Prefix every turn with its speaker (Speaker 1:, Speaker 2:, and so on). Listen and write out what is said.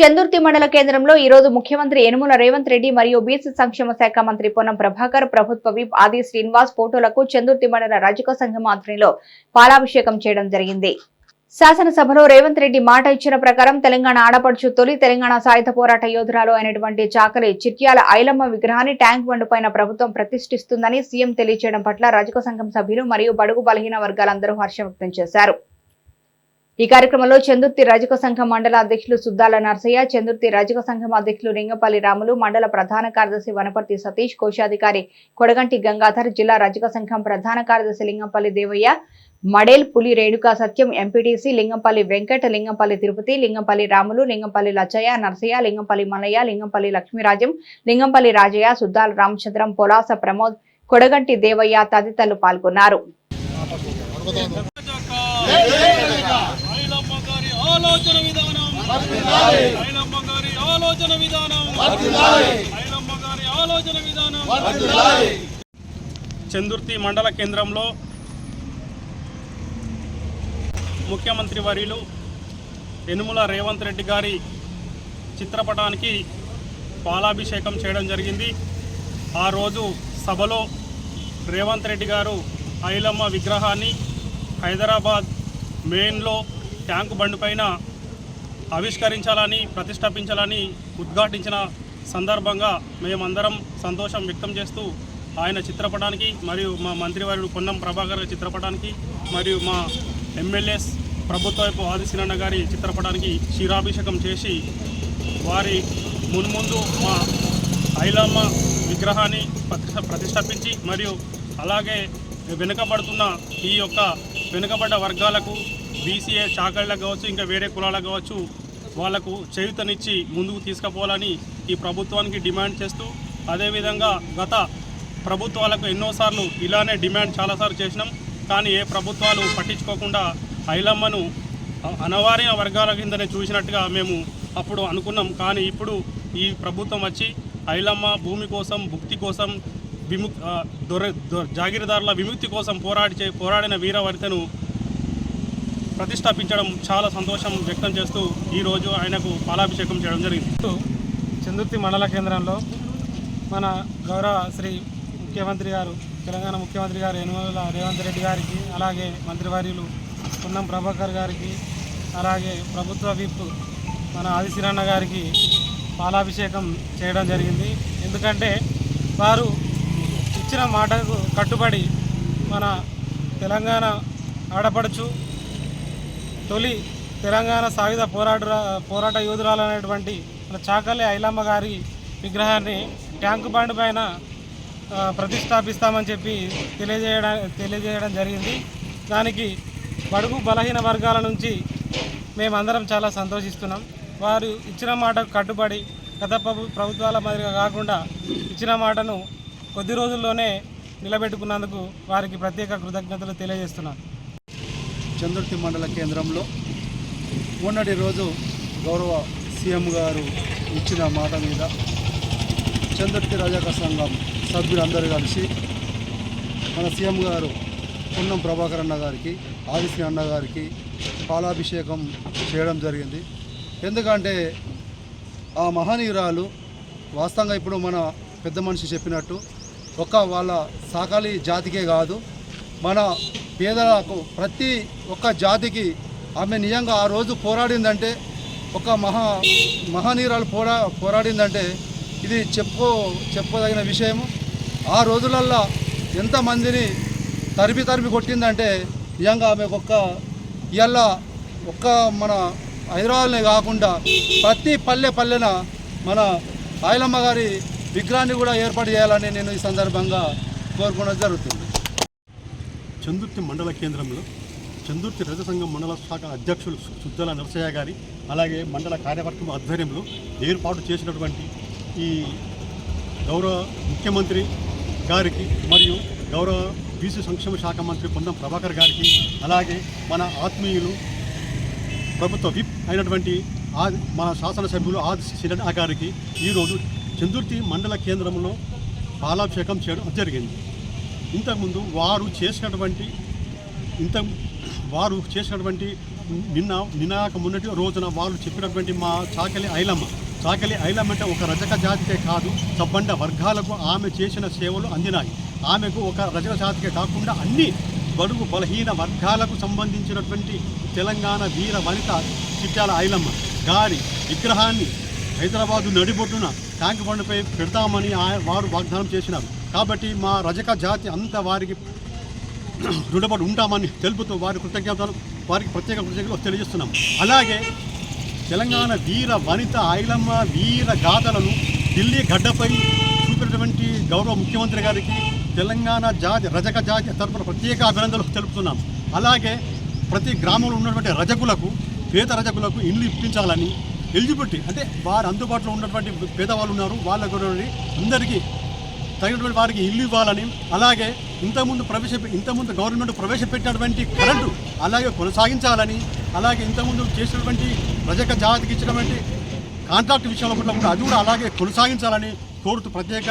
Speaker 1: చందుర్తి మండల కేంద్రంలో ఈ రోజు ముఖ్యమంత్రి యనుమల రేవంత్ రెడ్డి మరియు బీసీ సంక్షేమ శాఖ మంత్రి పొన్నం ప్రభాకర్ ప్రభుత్వ విప్ ఆది శ్రీనివాస్ ఫోటోలకు చందుర్తి మండల రాజక సంఘం ఆధ్వర్యంలో పాలాభిషేకం చేయడం జరిగింది. శాసనసభలో రేవంత్ రెడ్డి మాట ఇచ్చిన ప్రకారం తెలంగాణ ఆడపడుచు తొలి తెలంగాణ సాయుధ పోరాట యోధురాలు అయినటువంటి చాకలి చిట్యాల ఐలమ్మ విగ్రహాన్ని ట్యాంక్ బండ్ పైన ప్రభుత్వం ప్రతిష్ఠిస్తుందని సీఎం తెలియజేయడం పట్ల రజక సంఘం సభ్యులు మరియు బడుగు బలహీన వర్గాలందరూ హర్షం వ్యక్తం చేశారు. ఈ కార్యక్రమంలో చందుర్తి రజక సంఘం మండల అధ్యక్షులు సుద్దాల నర్సయ్య చందుర్తి రజక సంఘం అధ్యక్షులు లింగపల్లి రాములు మండల ప్రధాన కార్యదర్శి వనపర్తి సతీష్ కోశాధికారి కొడగంటి గంగాధర్ జిల్లా రజక సంఘం ప్రధాన కార్యదర్శి లింగంపల్లి దేవయ్య మడేల్ పులి రేణుకా సత్యం ఎంపీటీసీ లింగంపల్లి వెంకట లింగంపల్లి తిరుపతి లింగంపల్లి రాములు లింగంపల్లి లచ్చయ్య నర్సయ్య లింగంపల్లి మల్లయ్య లింగంపల్లి లక్ష్మీరాజం లింగంపల్లి రాజయ్య సుద్దాల రామచంద్రం పొలాస ప్రమోద్ కొడగంటి దేవయ్య తదితరులు పాల్గొన్నారు
Speaker 2: ఐలమ్మ గారి ఆలోచన విధానం ఐలమ్మ గారి ఆలోచన విధానం. ఐలమ్మ గారి ఆలోచన విధానం. చందుర్తి మండల కేంద్రంలో ముఖ్యమంత్రి వర్యులు యనుమల రేవంత్ రెడ్డి గారి చిత్రపటానికి పాలాభిషేకం చేయడం జరిగింది. ఆ రోజు సభలో రేవంత్ రెడ్డి గారు ఐలమ్మ విగ్రహాన్ని హైదరాబాద్ మెయిన్లో ట్యాంకు బండి పైన ఆవిష్కరించాలని ప్రతిష్టాపించాలని ఉద్ఘాటించిన సందర్భంగా మేమందరం సంతోషం వ్యక్తం చేస్తూ ఆయన చిత్రపటానికి మరియు మా మంత్రివర్యుడు పొన్నం ప్రభాకర్ చిత్రపటానికి మరియు మా ఎమ్మెల్యేస్ ప్రభుత్వపు ఆదిశీనన్న గారి చిత్రపటానికి క్షీరాభిషేకం చేసి వారి మున్ముందు మా ఐలమ్మ విగ్రహాన్ని ప్రతిష్ట ప్రతిష్టాపించి మరియు అలాగే వెనుకబడుతున్న ఈ యొక్క వెనుకబడ్డ వర్గాలకు బీసీఏ చాకళ్ళకు కావచ్చు ఇంకా వేరే కులాలకు కావచ్చు వాళ్ళకు చేయుతనిచ్చి ముందుకు తీసుకుపోవాలని ఈ ప్రభుత్వానికి డిమాండ్ చేస్తూ అదేవిధంగా గత ప్రభుత్వాలకు ఎన్నోసార్లు ఇలానే డిమాండ్ చాలాసార్లు చేసినాం. కానీ ఏ ప్రభుత్వాలు పట్టించుకోకుండా ఐలమ్మను అనవార్య వర్గాల కిందనే చూసినట్టుగా మేము అప్పుడు అనుకున్నాం. కానీ ఇప్పుడు ఈ ప్రభుత్వం వచ్చి ఐలమ్మ భూమి కోసం భుక్తి కోసం విముక్ దొర దొ- జాగీరదారుల విముక్తి కోసం పోరాడి పోరాడిన వీరవరితను ప్రతిష్టాపించడం చాలా సంతోషం వ్యక్తం చేస్తూ ఈరోజు ఆయనకు పాలాభిషేకం చేయడం జరిగింది.
Speaker 3: చందుర్తి మండల కేంద్రంలో మన గౌరవ శ్రీ ముఖ్యమంత్రి గారు తెలంగాణ ముఖ్యమంత్రి గారు యనుమల రేవంత్ రెడ్డి గారికి అలాగే మంత్రివర్యులు పున్నం ప్రభాకర్ గారికి అలాగే ప్రభుత్వ విప్ మన ఆదిశిరన్న గారికి పాలాభిషేకం చేయడం జరిగింది. ఎందుకంటే వారు ఇచ్చిన మాటకు కట్టుబడి మన తెలంగాణ ఆడపడుచు తొలి తెలంగాణ సాయుధ పోరాట పోరాట యోధురాలు అనేటువంటి మన చాకలి ఐలమ్మ గారి విగ్రహాన్ని ట్యాంకు బండ్ పైన ప్రతిష్టాపిస్తామని చెప్పి తెలియజేయడం తెలియజేయడం జరిగింది. దానికి బడుగు బలహీన వర్గాల నుంచి మేమందరం చాలా సంతోషిస్తున్నాం. వారు ఇచ్చిన మాటకు కట్టుబడి గత ప్రభుత్వాల మాదిరిగా కాకుండా ఇచ్చిన మాటను కొద్ది రోజుల్లోనే నిలబెట్టుకున్నందుకు వారికి ప్రత్యేక కృతజ్ఞతలు తెలియజేస్తున్నాను
Speaker 4: చంద్రుతి మండల కేంద్రంలో మొన్నటి రోజు గౌరవ సీఎం గారు ఇచ్చిన మాట మీద చంద్రుతి రజక సంఘం సభ్యులందరూ కలిసి మన సీఎం గారు పున్నం ప్రభాకర్ అన్న గారికి ఆదిశ్రీ అన్న గారికి పాలాభిషేకం చేయడం జరిగింది. ఎందుకంటే ఆ మహనీయురాలు వాస్తవంగా ఇప్పుడు మన పెద్ద మనిషి చెప్పినట్టు ఒక వాళ్ళ సాకాలి జాతికే కాదు మన పేదలకు ప్రతి ఒక్క జాతికి ఆమె నిజంగా ఆ రోజు పోరాడిందంటే ఒక మహా మహానీరాలు పోరా పోరాడిందంటే ఇది చెప్పు చెప్పదగిన విషయము. ఆ రోజులల్లో ఎంతమందిని తరిపి తరిపి కొట్టిందంటే నిజంగా ఆమె ఒక్క ఇవాళ ఒక్క మన హైదరాబాద్నే కాకుండా ప్రతి పల్లె పల్లెన మన ఆయలమ్మ గారి విగ్రహాన్ని కూడా ఏర్పాటు చేయాలని నేను ఈ సందర్భంగా కోరుకోవడం జరుగుతుంది.
Speaker 5: చందుర్తి మండల కేంద్రంలో చందుర్తి రజ సంఘం మండల శాఖ అధ్యక్షులు సుద్దల నరసయ్య గారి అలాగే మండల కార్యవర్గం ఆధ్వర్యంలో ఏర్పాటు చేసినటువంటి ఈ గౌరవ ముఖ్యమంత్రి గారికి మరియు గౌరవ బీసీ సంక్షేమ శాఖ మంత్రి పొందం ప్రభాకర్ గారికి అలాగే మన ఆత్మీయులు ప్రభుత్వ విప్ అయినటువంటి ఆది మన శాసనసభ్యులు ఆది శిరణ్ గారికి ఈరోజు చందుర్తి మండల కేంద్రంలో పాలాభిషేకం చేయడం జరిగింది. ఇంతకుముందు వారు చేసినటువంటి ఇంత వారు చేసినటువంటి నిన్న నినాక మొన్నటి రోజున వాళ్ళు చెప్పినటువంటి మా చాకలి ఐలమ్మ. చాకలి ఐలమ్మ అంటే ఒక రజక జాతికే కాదు సబ్బండ వర్గాలకు ఆమె చేసిన సేవలు అందినాయి. ఆమెకు ఒక రజక జాతికే కాకుండా అన్ని బడుగు బలహీన వర్గాలకు సంబంధించినటువంటి తెలంగాణ వీర వనిత చిట్టాల ఐలమ్మ గారి విగ్రహాన్ని హైదరాబాదు నడిబొడ్డున ట్యాంక్ బండ్పై పెడతామని వారు వాగ్దానం చేసినారు. కాబట్టి మా రజక జాతి అంత వారికి రుణపడి ఉంటామని తెలుపుతూ వారి కృతజ్ఞతలు వారికి ప్రత్యేక కృతజ్ఞతలు తెలియజేస్తున్నాం. అలాగే తెలంగాణ వీర వనిత ఐలమ్మ వీర గాథలను ఢిల్లీ గడ్డపై చూపినటువంటి గౌరవ ముఖ్యమంత్రి గారికి తెలంగాణ జాతి రజక జాతి తరపున ప్రత్యేక అభినందనలు తెలుపుతున్నాం. అలాగే ప్రతి గ్రామంలో ఉన్నటువంటి రజకులకు పేద రజకులకు ఇల్లు ఇప్పించాలని ఎలిజిబిలిటీ అంటే వారు అందుబాటులో ఉన్నటువంటి పేదవాళ్ళు ఉన్నారు వాళ్ళకు అందరికీ తగినటువంటి వారికి ఇల్లు ఇవ్వాలని అలాగే ఇంతకుముందు ప్రవేశ ఇంతకుముందు గవర్నమెంట్ ప్రవేశపెట్టినటువంటి కరెంటు అలాగే కొనసాగించాలని అలాగే ఇంతకుముందు చేసినటువంటి ప్రజక జాతికి ఇచ్చినటువంటి కాంట్రాక్ట్ విషయంలో కూడా కూడా అది కూడా అలాగే కొనసాగించాలని కోరుతూ ప్రత్యేక